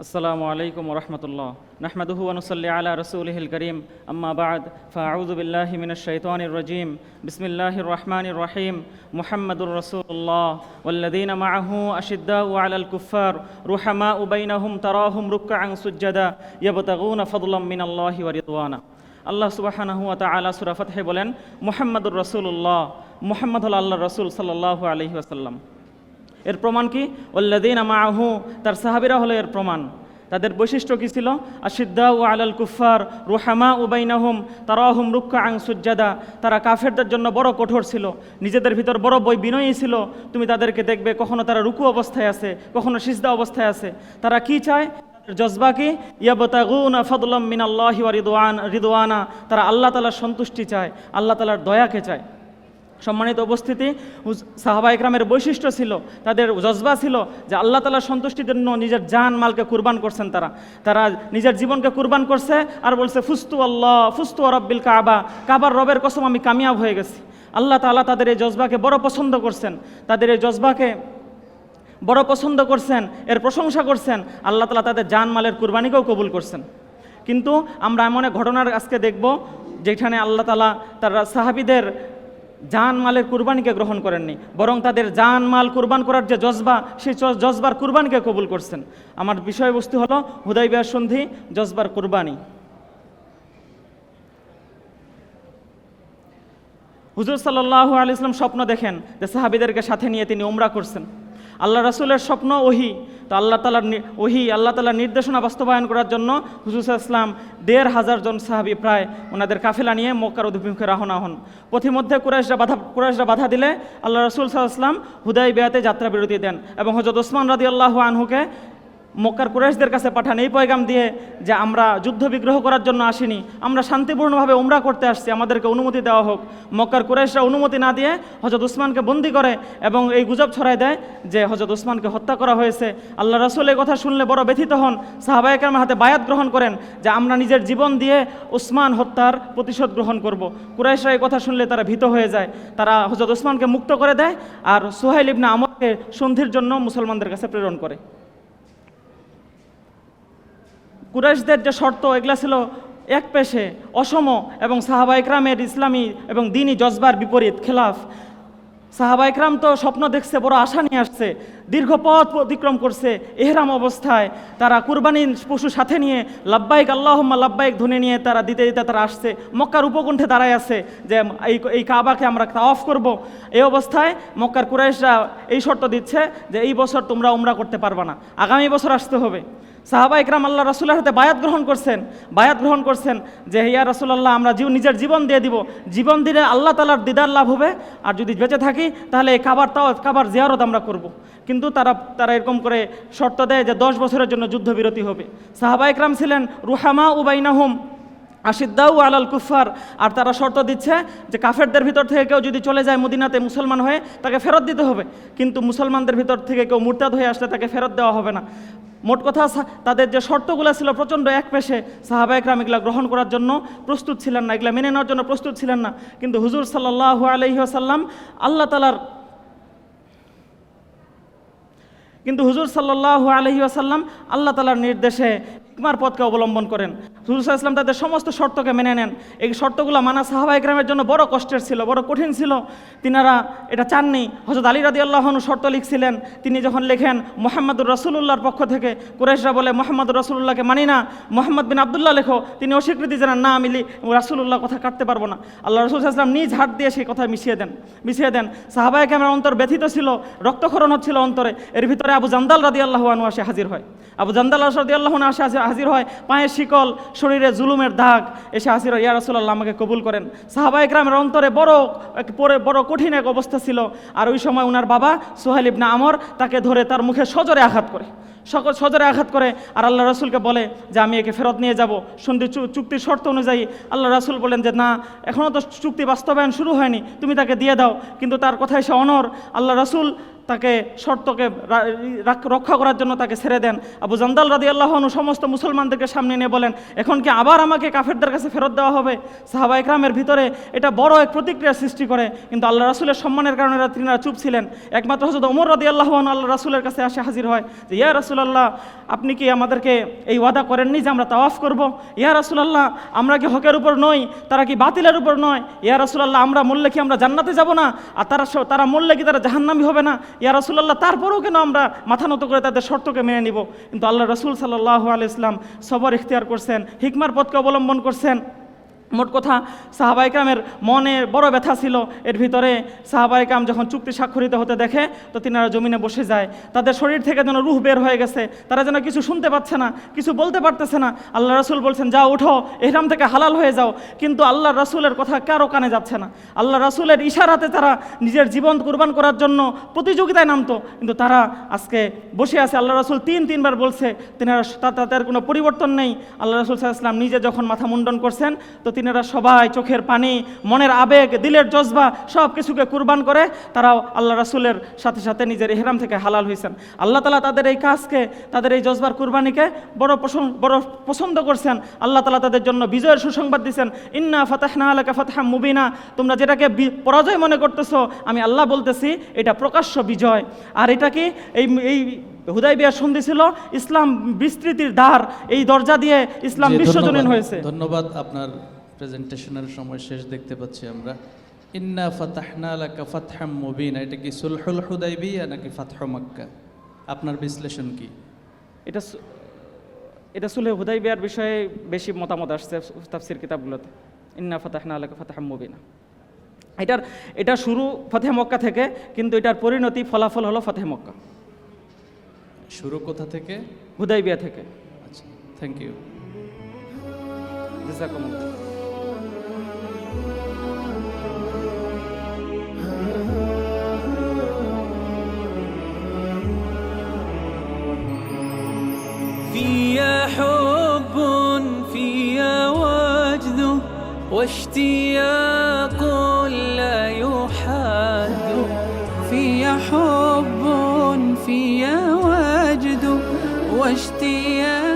السلام عليكم ورحمة الله نحمده ونصلي على رسوله الكريم أما بعد فأعوذ بالله من الشيطان الرجيم بسم الله الرحمن الرحيم محمد رسول الله والذين معه أشداء على الكفار رحماء بينهم تراهم ركعا سجدا يبتغون فضلا من الله ورضوانا আল্লাহ সুবাহানাহু তাআলা সূরা ফাতহে বলেন মুহাম্মাদুর রাসূলুল্লাহ মুহাম্মদ হল আল্লাহ রাসূল সাল্লাল্লাহু আলাইহি ওয়াসাল্লাম এর প্রমাণ কি? ওল্লাদিন আমাহু তার সাহাবিরা হলো এর প্রমাণ। তাদের বৈশিষ্ট্য কী ছিল? আশিদ্দা ও আলাল কুফার রুহামা উবাইনাহুম তারাহুম রুক্কা আং সুজ্জাদা। তারা কাফেরদের জন্য বড় কঠোর ছিল, নিজেদের ভিতর বড় বই বিনয়ী ছিল। তুমি তাদেরকে দেখবে কখনো তারা রুকু অবস্থায় আছে, কখনো সিজদা অবস্থায় আছে। তারা কি চায়? জজবা কি? ইয়াবতাগুনা ফদলম মিন আল্লাহি ওয়া রিদওয়ান, রিদওয়ানা। তারা আল্লাহ তালার সন্তুষ্টি চায়, আল্লাহ তালার দয়াকে চায়। সম্মানিত উপস্থিতি সাহাবা ইকরামের বৈশিষ্ট্য ছিল, তাদের জজবা ছিল যে আল্লাহ তালার সন্তুষ্টির জন্য নিজের জান মালকে কুরবান করছেন তারা। তারা নিজের জীবনকে কুরবান করছে আর বলছে, ফুস্তু আল্লাহ, ফুস্তু রব্বিল কাবা, কাবার রবের কসম আমি কামিয়াব হয়ে গেছি। আল্লাহ তাআলা তাদের এই জজবাকে বড় পছন্দ করছেন, তাদের এই জজবাকে বড় পছন্দ করছেন, এর প্রশংসা করছেন, আল্লাহ তালা তাদের জান মালের কুরবানিকেও কবুল করছেন। কিন্তু আমরা এমন এক ঘটনার আজকে দেখব, যেখানে আল্লাহ তালা তার সাহাবিদের জান মালের কুরবানিকে গ্রহণ করেননি, বরং তাদের জান মাল কুরবান করার যে জজবা, সেই জজবার কুরবানিকে কবুল করছেন। আমার বিষয়বস্তু হলো হুদাইবিয়ার সন্ধি, জজবার কুরবানি। হুজুর সাল্লাহ আলি ইসলাম স্বপ্ন দেখেন যে সাহাবিদেরকে সাথে নিয়ে তিনি ওমরা করছেন। আল্লাহ রাসূলের স্বপ্ন ওহি তো আল্লাহ তালার ওহি, আল্লাহ তালার নির্দেশনা বাস্তবায়ন করার জন্য হুজুর ইসলাম দেড় হাজার জন সাহাবি প্রায় ওনাদের কাফেলা নিয়ে মক্কার অভিমুখে রাহনা হন। পথিমধ্যে কুরাইশরা বাধা কুরাইশরা বাধা দিলে আল্লাহ রসুল সাল্লাম হুদাই বেয়াতে যাত্রা বিরতি দেন এবং হজরত ওসমান রাদি আল্লাহ আনহুকে মক্কার কুরাইশদের কাছে পাঠান এই পয়গাম দিয়ে যে আমরা যুদ্ধ বিগ্রহ করার জন্য আসিনি, আমরা শান্তিপূর্ণভাবে উমরা করতে আসছি, আমাদেরকে অনুমতি দেওয়া হোক। মক্কার কুরাইশরা অনুমতি না দিয়ে হজরত উসমানকে বন্দি করে এবং এই গুজব ছড়ায় দেয় যে হজরত উসমানকে হত্যা করা হয়েছে। আল্লাহ রসুল এই কথা শুনলে বড় ব্যথিত হন। সাহাবায়কের হাতে বায়াত গ্রহণ করেন যে আমরা নিজের জীবন দিয়ে উসমান হত্যার প্রতিশোধ গ্রহণ করব। কুরাইশরা এই কথা শুনলে তারা ভীত হয়ে যায়। তারা হজরত উসমানকে মুক্ত করে দেয় আর সোহাইল ইবনা আমরকে সন্ধির জন্য মুসলমানদের কাছে প্রেরণ করে। কুরাইশদের যে শর্ত, এগুলা ছিল এক পেশে, অসম এবং সাহাবা ইকরামের ইসলামী এবং দিনই জজবার বিপরীত খেলাফ। সাহাবা ইকরাম তো স্বপ্ন দেখছে, বড় আশা নিয়ে আসছে, দীর্ঘ পথ অতিক্রম করছে এহরাম অবস্থায়। তারা কুরবানির পশু সাথে নিয়ে লাব্বাইক, আল্লাহম্মা লাব্বাইক ধনে নিয়ে তারা দিতে দিতে তারা আসছে। মক্কার উপকণ্ঠে দাঁড়ায় আছে যে এই এই কাবাকে আমরা অফ করব। এই অবস্থায় মক্কার কুরাইশরা এই শর্ত দিচ্ছে যে এই বছর তোমরা উমরা করতে পারবা না। আগামী বছর আসতে হবে। সাহাবা ইকরাম আল্লাহ রাসুলের হাতে বায়াত গ্রহণ করছেন, বায়াত গ্রহণ করছেন যে হিয়া রাসুলাল্লাহ, আমরা জীব নিজের জীবন দিয়ে দিব। জীবন দিলে আল্লাহ তালার দিদার লাভ হবে। আর যদি বেঁচে থাকি, তাহলে এই কাবার তাও কাবার জিয়ারত আমরা করব। কিন্তু তারা তারা এরকম করে শর্ত দেয় যে, দশ বছরের জন্য যুদ্ধবিরতি হবে। সাহাবা ইকরাম ছিলেন রুহামা উবাইনাহুম আশিদ্দাউ আলাল কুফার আর তারা শর্ত দিচ্ছে যে, কাফেরদের ভিতর থেকে কেউ যদি চলে যায় মদিনাতে মুসলমান হয়ে, তাকে ফেরত দিতে হবে। কিন্তু মুসলমানদের ভিতর থেকে কেউ মুরতাদ হয়ে আসলে তাকে ফেরত দেওয়া হবে না। মোট কথা তাদের যে শর্তগুলো ছিল প্রচণ্ড এক পেশে, সাহাবা একরাম এগুলা গ্রহণ করার জন্য প্রস্তুত ছিলেন না, এগুলা মেনে নেওয়ার জন্য প্রস্তুত ছিলেন না। কিন্তু হুজুর সাল্লাহ আলহি আসাল্লাম আল্লাহ তালার কিন্তু হুজুর সাল্লাহ আলহি আসাল্লাম আল্লাহ তালার নির্দেশে ইকমার পথকে অবলম্বন করেন। সাল্লাহ ইসলাম তাদের সমস্ত শর্তকে মেনে নেন। এই শর্তগুলো মানা সাহাবা ইকরামের জন্য বড় কষ্টের ছিল, বড় কঠিন ছিল। তিনারা এটা চাননি। হজরত আলী রাদি আল্লাহনু শর্ত লিখছিলেন, তিনি যখন লেখেন, মোহাম্মদুর রসুল্লাহর পক্ষ থেকে কুরেশরা বলে, মোহাম্মদুর রসুল্লাহকে মানি না। মোহাম্মদ বিন আবদুল্লাহ লেখো, তিনি অস্বীকৃতি জানান, না, আমি লি- রাসূলুল্লাহ কথা কাটতে পারব না। আল্লাহ রসুল ইসলাম নিজ হাত দিয়ে সেই কথা মিশিয়ে দেন মিশিয়ে দেন। সাহাবায় ক্যামেরা অন্তর ব্যথিত ছিল, রক্তক্ষরণ হচ্ছিল অন্তরে। এর ভিতরে আবু জান্দাল রাদি আল্লাহ আসে হাজির হয়। আবু জান্দাল রাদি আল্লাহ আসে আসে হাজির হয়, পায়ের শিকল, শরীরে জুলুমের দাগ, এসে হাজির হয়, ইয়া রাসূলুল্লাহ, আমাকে কবুল করেন। সাহাবা গ্রামের অন্তরে বড়, পরে বড় কঠিন এক অবস্থা ছিল। আর ওই সময় ওনার বাবা সোহেল ইবনা আমর তাকে ধরে তার মুখে সজরে আঘাত করে। সকল সজরে আঘাত করে আর আল্লাহ রাসুলকে বলে যে, আমি একে ফেরত নিয়ে যাব। সন্ধি চুক্তির শর্ত অনুযায়ী আল্লাহ রাসুল বলেন যে, না এখনও তো চুক্তি বাস্তবায়ন শুরু হয়নি, তুমি তাকে দিয়ে দাও। কিন্তু তার কথায় সে অনর আল্লাহ রাসুল তাকে শর্তকে রক্ষা করার জন্য তাকে ছেড়ে দেন। আবু জান্দাল রাদি আল্লাহনু সমস্ত মুসলমানদেরকে সামনে নিয়ে বলেন, এখন কি আবার আমাকে কাফেরদের কাছে ফেরত দেওয়া হবে? সাহাবা একরামের ভিতরে এটা বড় এক প্রতিক্রিয়া সৃষ্টি করে, কিন্তু আল্লাহ রাসুলের সম্মানের কারণে তিনারা চুপ ছিলেন। একমাত্র হজরত ওমর রাদি আল্লাহ আল্লাহ রাসুলের কাছে আসে হাজির হয় যে, ইয়া রাসুলাল্লাহ, আপনি কি আমাদেরকে এই ওয়াদা করেননি যে আমরা তাওয়াফ করব? ইয়া রাসুলাল্লাহ, আমরা কি হকের উপর নই? তারা কি বাতিলের উপর নয়? ইয়া রাসুলাল্লাহ, আমরা মরলে কি আমরা জান্নাতে যাব না? আর তারা তারা মরলে কি তারা জাহান্নামি হবে না? ইয়া রসুল্লাহ তারপরেও কেন আমরা মাথা নত করে তাদের শর্তকে মেনে নিব? কিন্তু আল্লাহ রসুল সাল্লাহ আলি ইসলাম সবর ইখতিয়ার করছেন, হিকমার পথকে অবলম্বন করছেন। মোট কথা সাহাবাইকামের মনে বড় ব্যথা ছিল। এর ভিতরে সাহাবাইকাম যখন চুক্তি স্বাক্ষরিত হতে দেখে, তো তিনারা জমিনে বসে যায়। তাদের শরীর থেকে যেন রুহ বের হয়ে গেছে। তারা যেন কিছু শুনতে পাচ্ছে না, কিছু বলতে পারতেছে না। আল্লাহ রসুল বলছেন, যাও, উঠো, এহরাম থেকে হালাল হয়ে যাও। কিন্তু আল্লাহ রসুলের কথা কারও কানে যাচ্ছে না। আল্লাহ রাসুলের ইশারাতে তারা নিজের জীবন কুরবান করার জন্য প্রতিযোগিতায় নামতো। কিন্তু তারা আজকে বসে আছে। আল্লাহ রসুল তিন, তিনবার বলছে, তিনারা তাদের কোনো পরিবর্তন নেই। আল্লাহ রাসুল সাল্লাম নিজে যখন মাথা মুন্ডন করছেন, তো তিনারা সবাই চোখের পানি, মনের আবেগ, দিলের জজবা সব কিছুকে কুরবান করে, তারাও আল্লাহ রাসুলের সাথে সাথে নিজের এহরাম থেকে হালাল হয়েছেন আল্লাহ তালা তাদের এই কাজকে, তাদের এই জজবার কুরবানিকে বড় পছন্দ বড় পছন্দ করছেন। আল্লাহ তালা তাদের জন্য বিজয়ের সুসংবাদ দিচ্ছেন ইন্না ফাতাহনা আলাকা ফাতহাম মুবিনা। তোমরা যেটাকে পরাজয় মনে করতেছো, আমি আল্লাহ বলতেছি, এটা প্রকাশ্য বিজয়। আর এটা কি এই এই হুদাই বিয়ার সন্ধি ছিল ইসলাম বিস্তৃতির দ্বার এই দরজা দিয়ে ইসলাম বিশ্বজনীন হয়েছে। ধন্যবাদ আপনার প্রেজেন্টেশনের সময় শেষ দেখতে পাচ্ছি আমরা। ইন্না ফাতাহনা লাকা ফাতহাম মুবিনা এটা কি সুলহুল হুদাইবিয়া নাকি ফাতহ মক্কা? আপনার বিশ্লেষণ কি? এটা এটা সুলে হুদাই বিয়ার বিষয়ে বেশি মতামত আসছে তাফসির কিতাবগুলোতে। ইন্না ফাতাহনা আলাকা ফাতাহাম মুবিনা। এটার এটা শুরু ফতেহ মক্কা থেকে কিন্তু এটার পরিণতি ফলাফল হলো ফতেহ মক্কা। শুরু কোথা থেকে হুদাই বিয়া থেকে আচ্ছা থ্যাংক ইউ জাযাকুমুল্লাহ। فيا حب فيا وجد واشتياق لا يحد فيا حب فيا وجد واشتياق